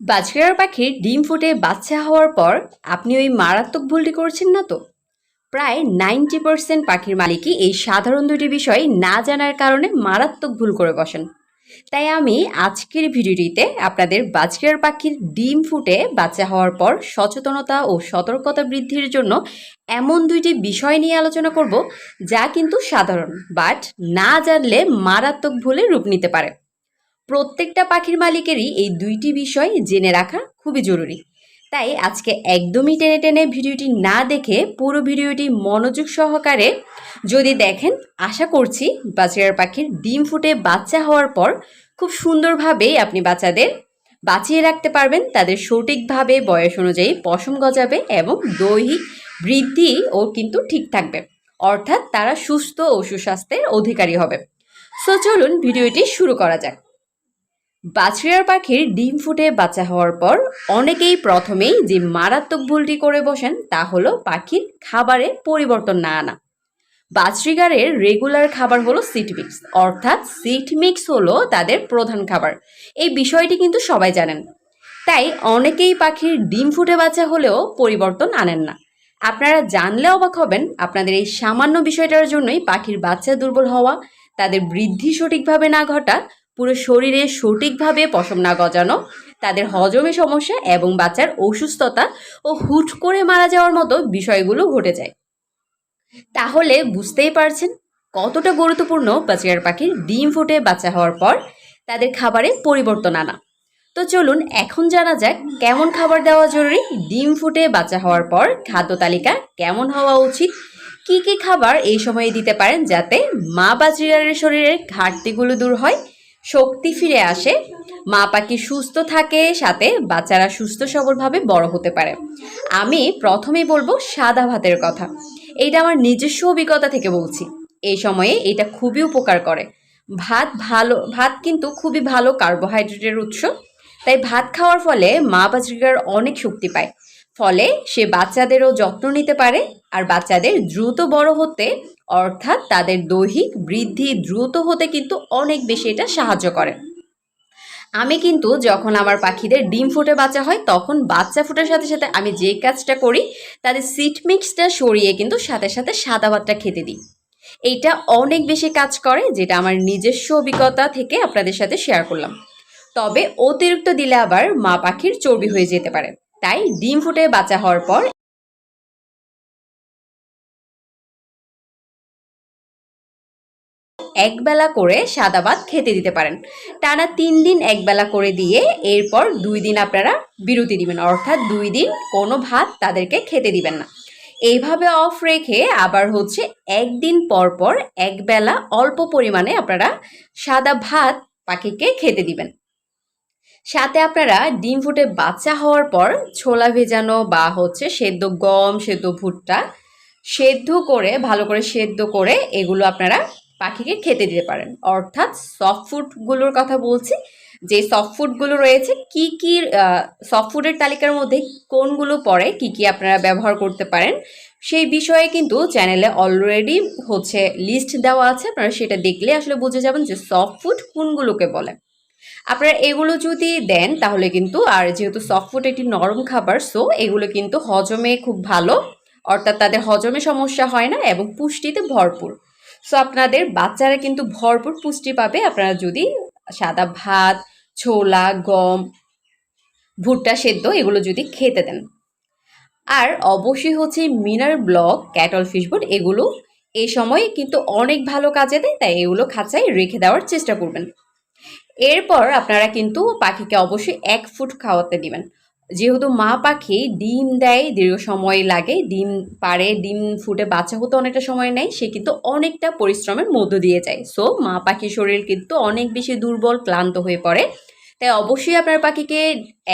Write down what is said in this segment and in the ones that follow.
বাজরিয়ার পাখির ডিম ফুটে বাচ্চা হওয়ার পর আপনি ওই মারাত্মক ভুলটি করছেন না তো? প্রায় নাইনটি পার্সেন্ট পাখির মালিকই এই সাধারণ দুটি বিষয় না জানার কারণে মারাত্মক ভুল করে বসেন। তাই আমি আজকের ভিডিওটিতে আপনাদের বাজরিয়ার পাখির ডিম ফুটে বাচ্চা হওয়ার পর সচেতনতা ও সতর্কতা বৃদ্ধির জন্য এমন দুইটি বিষয় নিয়ে আলোচনা করব যা কিন্তু সাধারণ, বাট না জানলে মারাত্মক ভুলে রূপ নিতে পারে। প্রত্যেকটা পাখির মালিকেরই এই দুইটি বিষয় জেনে রাখা খুবই জরুরি। তাই আজকে একদমই টেনে টেনে ভিডিওটি না দেখে পুরো ভিডিওটি মনোযোগ সহকারে যদি দেখেন, আশা করছি বাচ্চার পাখির ডিম ফুটে বাচ্চা হওয়ার পর খুব সুন্দরভাবেই আপনি বাচ্চাদের বাঁচিয়ে রাখতে পারবেন। তাদের সঠিকভাবে বয়স অনুযায়ী পশম গজাবে এবং দৈহিক বৃদ্ধি ও কিন্তু ঠিক থাকবে। অর্থাৎ তারা সুস্থ ও সুস্বাস্থ্যের অধিকারী হবে। সো চলুন ভিডিওটি শুরু করা যাক। বাছরিয়ার পাখির ডিম ফুটে বাচ্চা হওয়ার পর অনেকেই প্রথমেই যে মারাত্মক ভুলটি করে বসেন তা হলো পাখির খাবারে পরিবর্তন না আনা। বাছরিগারের রেগুলার খাবার হলো সিট মিক্স, অর্থাৎ সিট মিক্স হলো তাদের প্রধান খাবার। এই বিষয়টি কিন্তু সবাই জানেন। তাই অনেকেই পাখির ডিম ফুটে বাচ্চা হলেও পরিবর্তন আনেন না। আপনারা জানলে অবাক হবেন, আপনাদের এই সামান্য বিষয়টার জন্যই পাখির বাচ্চা দুর্বল হওয়া, তাদের বৃদ্ধি সঠিকভাবে না ঘটা পুরো শরীরে সঠিকভাবে পশম না গজানো, তাদের হজমে সমস্যা এবং বাচ্চার অসুস্থতা ও হুট করে মারা যাওয়ার মতো বিষয়গুলো ঘটে যায়। তাহলে বুঝতেই পারছেন কতটা গুরুত্বপূর্ণ বাচ্চার পাখির ডিম ফুটে বাচ্চা হওয়ার পর তাদের খাবারে পরিবর্তন আনা। তো চলুন এখন জানা যাক কেমন খাবার দেওয়া জরুরি, ডিম ফুটে বাচ্চা হওয়ার পর খাদ্য তালিকা কেমন হওয়া উচিত, কি কি খাবার এই সময়ে দিতে পারেন যাতে মা বাজিরারের শরীরের ঘাটতিগুলো দূর হয় শক্তি ফিরে আসে। মা পাখি সুস্থ থাকে, সাথে বাচ্চারা সুস্থ সবলভাবে বড় হতে পারে। আমি প্রথমেই বলব সাদা ভাতের কথা। এইটা আমার নিজস্ব অভিজ্ঞতা থেকে বলছি। এই সময়ে এটা খুবই উপকার করে। ভাত ভালো, ভাত কিন্তু খুবই ভালো কার্বোহাইড্রেটের উৎস। তাই ভাত খাওয়ার ফলে মা বাচ্চার অনেক শক্তি পায়। ফলে সে বাচ্চাদেরও যত্ন নিতে পারে আর বাচ্চাদের দ্রুত বড় হতে অর্থাৎ তাদের দৈহিক বৃদ্ধি দ্রুত হতে কিন্তু অনেক বেশি এটা সাহায্য করে। আমি কিন্তু যখন আমার পাখিদের ডিম ফুটে বাচ্চা হয়, তখন বাচ্চা ফুটার সাথে সাথে আমি যে কাজটা করি, তাদের সিট মিক্সটা সরিয়ে কিন্তু সাথে সাথে সাদা ভাতটা খেতে দিই। এইটা অনেক বেশি কাজ করে, যেটা আমার নিজস্ব অভিজ্ঞতা থেকে আপনাদের সাথে শেয়ার করলাম। তবে অতিরিক্ত দিলে আবার মা পাখির চর্বি হয়ে যেতে পারে। তাই ডিম ফুটে বাচ্চা হওয়ার পর একবেলা করে সাদা ভাত খেতে দিতে পারেন। টানা তিন দিন একবেলা করে দিয়ে এরপর দুই দিন আপনারা বিরতি দিবেন। অর্থাৎ দুই দিন কোনো ভাত তাদেরকে খেতে দিবেন না। এইভাবে অফ রেখে আবার হচ্ছে একদিন পর পর একবেলা অল্প পরিমাণে আপনারা সাদা ভাত পাখিকে খেতে দিবেন। সাথে আপনারা ডিম ফুটে বাচ্চা হওয়ার পর ছোলা ভেজানো বা হচ্ছে সেদ্ধ গম, সেদ্ধ ভুট্টা সেদ্ধ করে, ভালো করে সেদ্ধ করে এগুলো আপনারা পাখিকে খেতে দিতে পারেন। অর্থাৎ সফট ফুডগুলোর কথা বলছি। যে সফট ফুডগুলো রয়েছে, কি কি সফট ফুডের তালিকার মধ্যে কোনগুলো পড়ে, কি কি আপনারা ব্যবহার করতে পারেন, সেই বিষয়ে কিন্তু চ্যানেলে অলরেডি হচ্ছে লিস্ট দেওয়া আছে। আপনারা সেটা দেখলে আসলে বুঝে যাবেন যে সফট ফুড কোনগুলোকে বলে। আপনারা এগুলো যদি দেন, তাহলে কিন্তু, আর যেহেতু সফট ফুড একটি নরম খাবার সো এগুলো কিন্তু হজমে খুব ভালো। অর্থাৎ তাদের হজমে সমস্যা হয় না এবং পুষ্টিতে ভরপুর। সো আপনাদের বাচ্চারা কিন্তু ভরপুর পুষ্টি পাবে। আপনারা যদি সাদা ভাত, ছোলা, গম, ভুট্টা সেদ্ধ এগুলো যদি খেতে দেন। আর অবশ্যই হচ্ছে মিনার ব্লক, ক্যাটল ফিশবোর্ড এগুলো এই সময় কিন্তু অনেক ভালো কাজে দেয়, তাই এগুলো খাঁচায় রেখে দেওয়ার চেষ্টা করবেন। এরপর আপনারা কিন্তু পাখিকে অবশ্যই এক ফুট খাওয়াতে দিবেন। যেহেতু মা পাখি ডিম দেয়, দীর্ঘ সময় লাগে, ডিম পারে ডিম ফুটে বাচ্চা হতে অনেকটা সময় নেয়, সে কিন্তু অনেকটা পরিশ্রমের মধ্য দিয়ে যায়। সো মা পাখির শরীর কিন্তু অনেক বেশি দুর্বল, ক্লান্ত হয়ে পড়ে। তাই অবশ্যই আপনার পাখিকে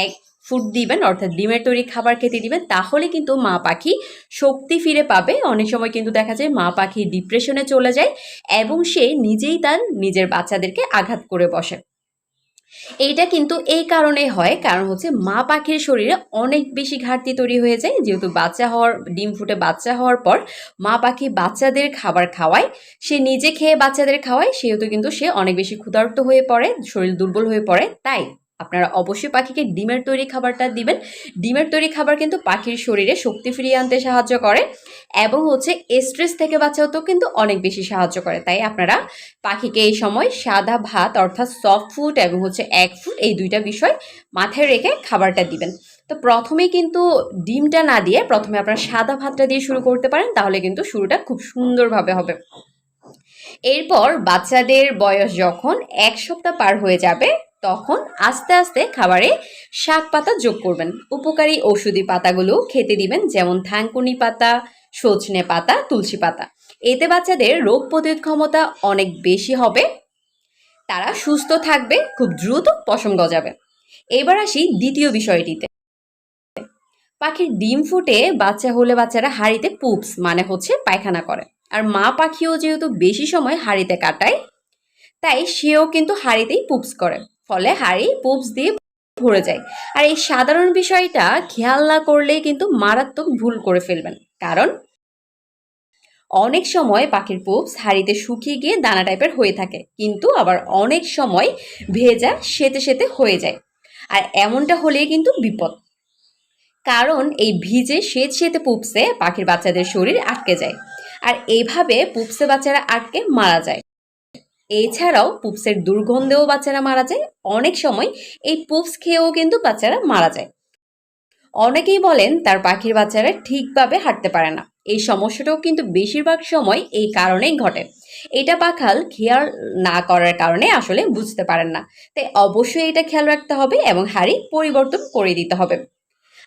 এক ফুড দিবেন, অর্থাৎ ডিমের তৈরি খাবার খেতে দিবেন, তাহলে কিন্তু মা পাখি শক্তি ফিরে পাবে। অনেক সময় কিন্তু দেখা যায় মা পাখি ডিপ্রেশনে চলে যায় এবং সে নিজেই তার নিজের বাচ্চাদেরকে আঘাত করে বসে। এইটা কিন্তু এই কারণে হয়, কারণ হচ্ছে মা পাখির শরীরে অনেক বেশি ঘাটতি তৈরি হয়ে যায়। যেহেতু বাচ্চা হওয়ার, ডিম ফুটে বাচ্চা হওয়ার পর মা পাখি বাচ্চাদের খাবার খাওয়ায়। সে নিজে খেয়ে বাচ্চাদের খাওয়ায়, সেহেতু কিন্তু সে অনেক বেশি ক্ষুধার্ত হয়ে পড়ে, শরীর দুর্বল হয়ে পড়ে, তাই আপনারা অবশ্যই পাখিকে ডিমের তৈরি খাবারটা দিবেন। ডিমের তৈরি খাবার কিন্তু পাখির শরীরে শক্তি ফিরিয়ে আনতে সাহায্য করে এবং হচ্ছে স্ট্রেস থেকে বাঁচাতেও কিন্তু অনেক বেশি সাহায্য করে। তাই আপনারা পাখিকে এই সময় সাদা ভাত অর্থাৎ সফট ফুড এবং হচ্ছে এক ফুড এই দুইটা বিষয় মাথায় রেখে খাবারটা দিবেন। তো প্রথমে কিন্তু ডিমটা না দিয়ে প্রথমে আপনারা সাদা ভাতটা দিয়ে শুরু করতে পারেন, তাহলে কিন্তু শুরুটা খুব সুন্দরভাবে হবে। এরপর বাচ্চাদের বয়স যখন এক সপ্তাহ পার হয়ে যাবে তখন আস্তে আস্তে খাবারে শাক পাতা যোগ করবেন। উপকারী ঔষধি পাতাগুলো খেতে দিবেন, যেমন থানকুনি পাতা, সজনে পাতা, তুলসী পাতা। এতে বাচ্চাদের রোগ প্রতিরোধ ক্ষমতা অনেক বেশি হবে। তারা সুস্থ থাকবে, খুব দ্রুত পশম গজাবে। এবার আসি দ্বিতীয় বিষয়টিতে। পাখির ডিম ফুটে বাচ্চা হলে বাচ্চারা হাঁড়িতে পুপস মানে হচ্ছে পায়খানা করে। আর মা পাখিও যেহেতু বেশি সময় হাঁড়িতে কাটায়, তাই সেও কিন্তু হাঁড়িতেই পুপস করে। ফলে হাঁড়ি পুপস দিয়ে ভরে যায়। আর এই সাধারণ বিষয়টা খেয়াল না করলেই কিন্তু মারাত্মক ভুল করে ফেলবেন। কারণ অনেক সময় পাখির পুপস হাঁড়িতে শুকিয়ে গিয়ে দানা টাইপের হয়ে থাকে। কিন্তু আবার অনেক সময় ভেজা সেতে সেতে হয়ে যায়। আর এমনটা হলেই কিন্তু বিপদ। কারণ এই ভিজে সেত সেতে পুপসে পাখির বাচ্চাদের শরীর আটকে যায়। আর এইভাবে পুপসে বাচ্চারা আটকে মারা যায়। এছাড়াও পুপসের দুর্গন্ধেও বাচ্চারা মারা যায়। অনেক সময় এই পুপস খেয়েও কিন্তু বাচ্চারা মারা যায়। অনেকেই বলেন তার পাখির বাচ্চারা ঠিকভাবে হাঁটতে পারে না। এই সমস্যাটাও কিন্তু বেশিরভাগ সময় এই কারণেই ঘটে। এটা পাখাল খেয়াল না করার কারণে আসলে বুঝতে পারেন না। তাই অবশ্যই এটা খেয়াল রাখতে হবে এবং হাড়ি পরিবর্তন করে দিতে হবে।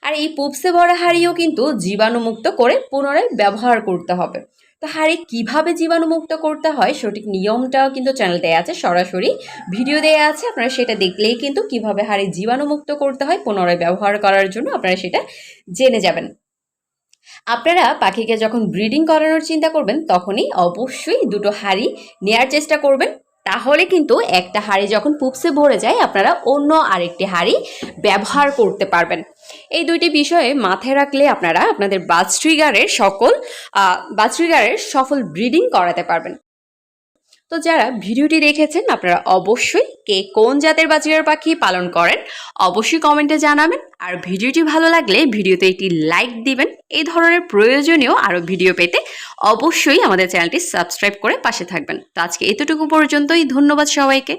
আর এই পুপসে ভরা হাঁড়িও কিন্তু জীবাণুমুক্ত করে পুনরায় ব্যবহার করতে হবে। তো হাড়ে কীভাবে জীবাণুমুক্ত করতে হয় সঠিক নিয়মটাও কিন্তু চ্যানেল দেয়া আছে সরাসরি ভিডিও দেয়া আছে। আপনারা সেটা দেখলেই কিন্তু কীভাবে হাঁড়ি জীবাণুমুক্ত করতে হয়, পুনরায় ব্যবহার করার জন্য আপনারা সেটা জেনে যাবেন। আপনারা পাখিকে যখন ব্রিডিং করানোর চিন্তা করবেন, তখনই অবশ্যই দুটো হাড়ি নেয়ার চেষ্টা করবেন। তাহলে কিন্তু একটা হাঁড়ি যখন পুপসে ভরে যায়, আপনারা অন্য আরেকটি হাঁড়ি ব্যবহার করতে পারবেন। এই দুইটি বিষয়ে মাথায় রাখলে আপনারা আপনাদের বাজ ট্রিগারের সকল বাজ ট্রিগারের সফল ব্রিডিং করাতে পারবেন। তো যারা ভিডিওটি দেখেছেন, আপনারা অবশ্যই কে কোন জাতের বাজিগার পাখি পালন করেন, অবশ্যই কমেন্টে জানাবেন। আর ভিডিওটি ভালো লাগলে ভিডিওতে একটি লাইক দিবেন। এই ধরনের প্রয়োজনীয় আরও ভিডিও পেতে অবশ্যই আমাদের চ্যানেলটি সাবস্ক্রাইব করে পাশে থাকবেন। তো আজকে এতটুকু পর্যন্তই। ধন্যবাদ সবাইকে।